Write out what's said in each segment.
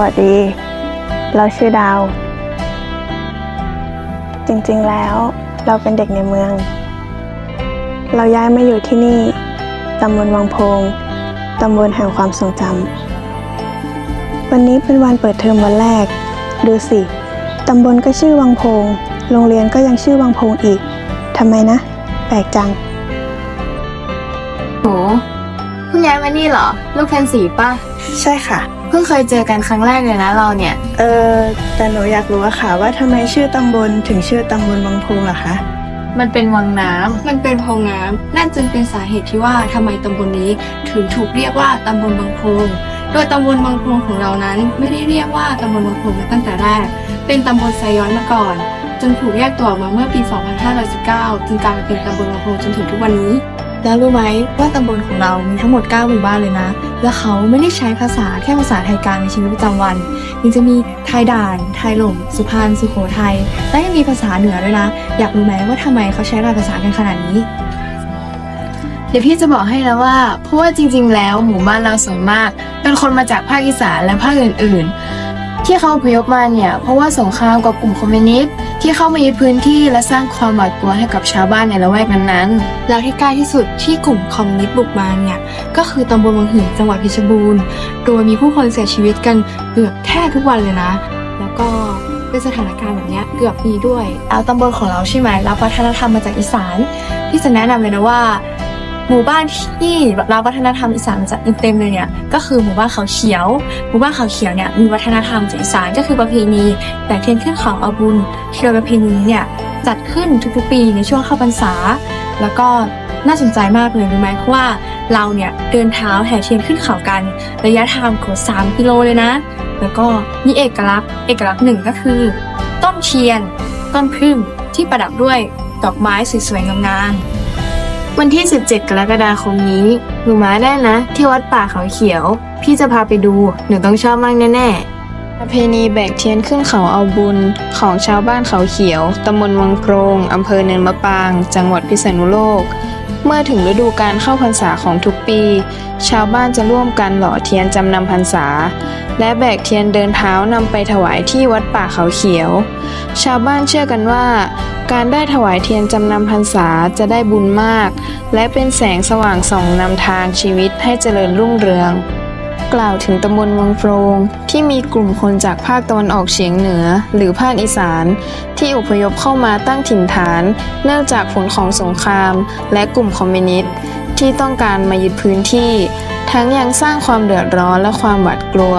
สวัสดี เราชื่อดาว จริงๆแล้วเราเป็นเด็กในเมือง เราย้ายมาอยู่ที่นี่ตำบลวังโพงตำบลแห่งความทรงจำวันนี้เป็นวันเปิดเทอมวันแรก ดูสิตำบลก็ชื่อวังโพงโรงเรียนก็ยังชื่อวังโพงอีกทำไมนะ แปลกจังโหเพิ่งย้ายมานี่เหรอ ลูกแฟนสีป่ะ ใช่ค่ะ เพิ่งเคยเจอกันครั้งแรกเลยนะเราเนี่ย เออแต่หนูอยากรู้อะค่ะ ว่าทำไมชื่อตำบลถึงชื่อตำบลวังโพงล่ะคะมันเป็นวังน้ำมันเป็นโพรงน้ำนั่นจึงเป็นสาเหตุที่ว่าทำไมตำบลนี้ถึงถูกเรียกว่าตำบลบางโพรงโดยตำบลบางโพรงของเรานั้นไม่ได้เรียกว่าตำบลบางโพรงมาตั้งแต่แรก เป็นตำบลไซย้อนมาก่อน จนถูกแยกตัวออกมาเมื่อปี 2519 จึงกลายมาเป็นตำบลบางโพรงจนถึงทุกวันนี้ แล้วรู้ไหมว่าตำบลของเรามีทั้งหมด 9 หมู่บ้านเลยนะ และเขาไม่ได้ใช้ภาษาแค่ภาษาไทยกลางในชีวิตประจำวัน ยังจะมีไทยด่าน ไทยหล่ม สุพรรณ สุโขทัย และยังมีภาษาเหนือด้วยนะ อยากรู้ไหมว่าทำไมเขาใช้หลายภาษากันขนาดนี้ เดี๋ยวพี่จะบอกให้แล้วว่า เพราะว่าจริง ๆ แล้วหมู่บ้านเราส่วนมาก เป็นคนมาจากภาคอีสานและภาคอื่น ๆ ที่เขาอพยพมาเนี่ย เพราะว่าสงครามกับกลุ่มคอมมิวนิสต์ที่เข้ามายึดพื้นที่และสร้างความหวาดกลัวให้กับชาวบ้านในละแวกนั้นๆ แล้วที่ใกล้ที่สุดที่กลุ่มคอมมิวนิสต์บุกมาเนี่ย ก็คือตำบลวังหินจังหวัดเพชรบูรณ์ โดยมีผู้คนเสียชีวิตกันเกือบแทบทุกวันเลยนะ แล้วก็เป็นสถานการณ์แบบเนี้ยเกือบมีด้วยแล้วตำบลของเราใช่ไหมรับวัฒนธรรมมาจากอีสาน ที่จะแนะนำเลยนะว่า หมู่บ้านที่รับวัฒนธรรมอีสานมาจากเต็มเลยเนี่ยก็คือหมู่บ้านเขาเขียว หมู่บ้านเขาเขียวเนี่ยมีวัฒนธรรมจากอีสานก็คือประเพณีแต่เทียนขึ้นเขาอาบุญที่โดยประเพณีเนี่ยจัดขึ้นทุกๆปีในช่วงเข้าพรรษา แล้วก็น่าสนใจมากเลยรู้ไหมเพราะว่าเราเนี่ยเดินเท้าแห่เทียนขึ้นเขากันระยะทางกว่า3กิโลเลยนะ แล้วก็มีเอกลักษณ์เอกลักษณ์หนึ่งก็คือ ต้นเทียน ต้นพึ่งที่ประดับด้วยดอกไม้สวยๆงามๆ วันที่ 17 กรกฎาคมนี้หนูมาได้นะ ที่วัดป่าเขาเขียว พี่จะพาไปดู หนูต้องชอบมากแน่ๆประเพณีแบกเทียนขึ้นเขาเอาบุญ ของชาวบ้านเขาเขียวตำบลวังโพรงอำเภอเนินมะปาง จังหวัดพิษณุโลก เมื่อถึงฤดูการเข้าพรรษาของทุกปี ชาวบ้านจะร่วมกันหล่อเทียนจำนำพรรษา และแบกเทียนเดินเท้านำไปถวายที่วัดป่าเขาเขียว ชาวบ้านเชื่อกันว่า การได้ถวายเทียนจำนำพรรษาจะได้บุญมาก และเป็นแสงสว่างส่องนำทางชีวิตให้เจริญรุ่งเรือง กล่าวถึงตำบลวังโพรงที่มีกลุ่มคนจากภาคตะวันออกเฉียงเหนือ หรือภาคอีสาน ที่อพยพเข้ามาตั้งถิ่นฐาน เนื่องจากผลของสงคราม และกลุ่มคอมมิวนิสต์ที่ต้องการมายึดพื้นที่ ทั้งยังสร้างความเดือดร้อนและความหวาดกลัว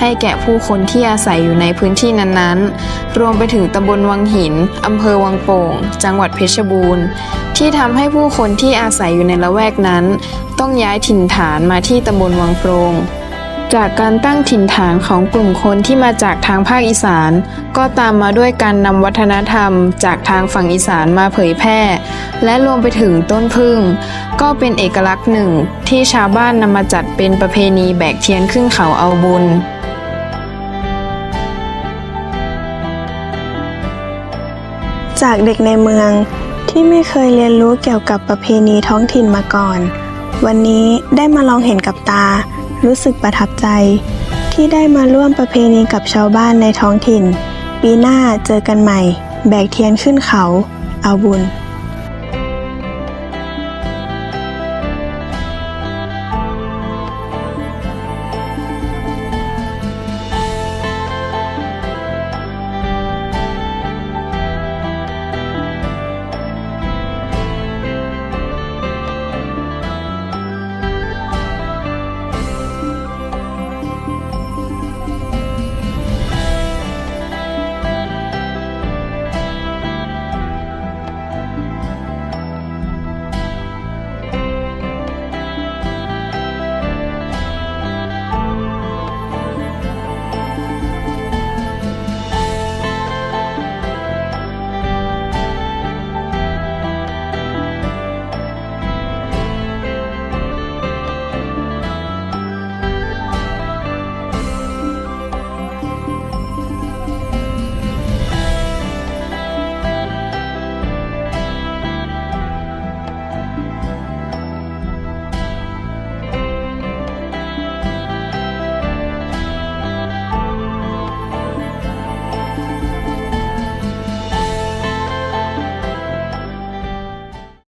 ให้แก่ผู้คนที่อาศัยอยู่ในพื้นที่นั้นๆ รวมไปถึงตำบลวังหิน อำเภอวังโป่ง จังหวัดเพชรบูรณ์ ที่ทำให้ผู้คนที่อาศัยอยู่ในละแวกนั้น ต้องย้ายถิ่นฐานมาที่ตำบลวังโปรง จากการตั้งถิ่นฐานของกลุ่มคนที่มาจากทางภาคอีสาน ก็ตามมาด้วยการนำวัฒนธรรมจากทางฝั่งอีสานมาเผยแพร่ และรวมไปถึงต้นพึ่ง ก็เป็นเอกลักษณ์หนึ่งที่ชาวบ้านนำมาจัดเป็นประเพณีแบกเทียนขึ้นเขาเอาบุญจากเด็กในเมืองที่ไม่เคยเรียนรู้เกี่ยวกับประเพณีท้องถิ่นมาก่อน วันนี้ได้มาลองเห็นกับตา รู้สึกประทับใจ ที่ได้มาร่วมประเพณีกับชาวบ้านในท้องถิ่น ปีหน้าเจอกันใหม่ แบกเทียนขึ้นเขา เอาบุญ